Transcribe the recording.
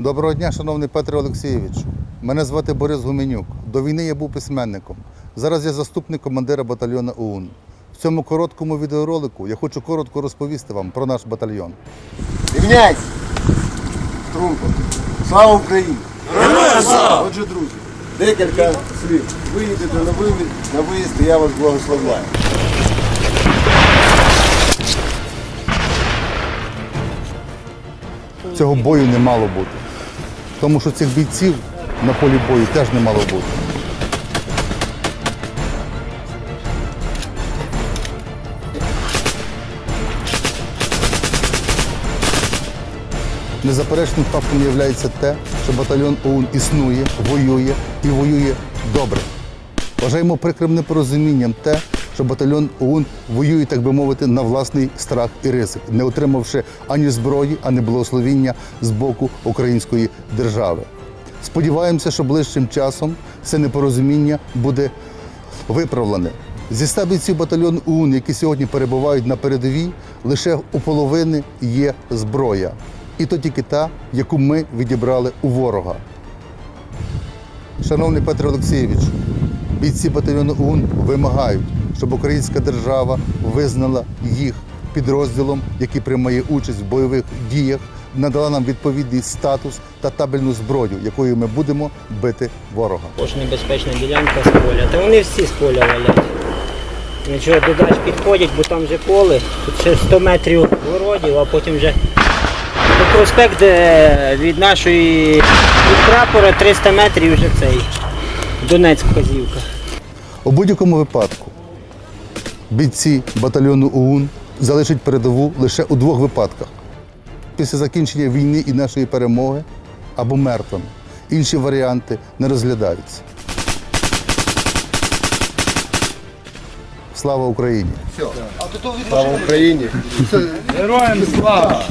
Доброго дня, шановний Петро Олексійович. Мене звати Борис Гуменюк. До війни я був письменником. Зараз я заступник командира батальйону ОУН. В цьому короткому відеоролику я хочу коротко розповісти вам про наш батальйон. Рівняйся! Струнко. Слава Україні! Героям! Отже, друзі, декілька слів. Ви їдете на виїзд, на виїзд, і я вас благословляю. Цього бою не мало бути. Тому що цих бійців на полі бою теж не мало бути. Незаперечним фактом є те, що батальйон ОУН існує, воює і воює добре. Вважаємо прикрим непорозумінням те, що батальйон ОУН воює, так би мовити, на власний страх і ризик, не отримавши ані зброї, ані благословіння з боку української держави. Сподіваємося, що ближчим часом це непорозуміння буде виправлене. Зі ста бійців батальйону ОУН, які сьогодні перебувають на передовій, лише у половини є зброя. І то тільки та, яку ми відібрали у ворога. Шановний Петро Олексійович, бійці батальйону ОУН вимагають, щоб українська держава визнала їх підрозділом, який приймає участь в бойових діях, надала нам відповідний статус та табельну зброю, якою ми будемо бити ворога. Також небезпечна ділянка з поля. Та вони всі з поля валять. Нічого додач підходять, бо там вже поле. Тут ще 100 метрів городів, а потім вже до проспект від нашої від прапора 300 метрів вже цей. Донецьк вказівка. У будь-якому випадку бійці батальйону ОУН залишать передову лише у двох випадках: після закінчення війни і нашої перемоги або мертвими. Інші варіанти не розглядаються. Слава Україні! Слава Україні! Героям слава!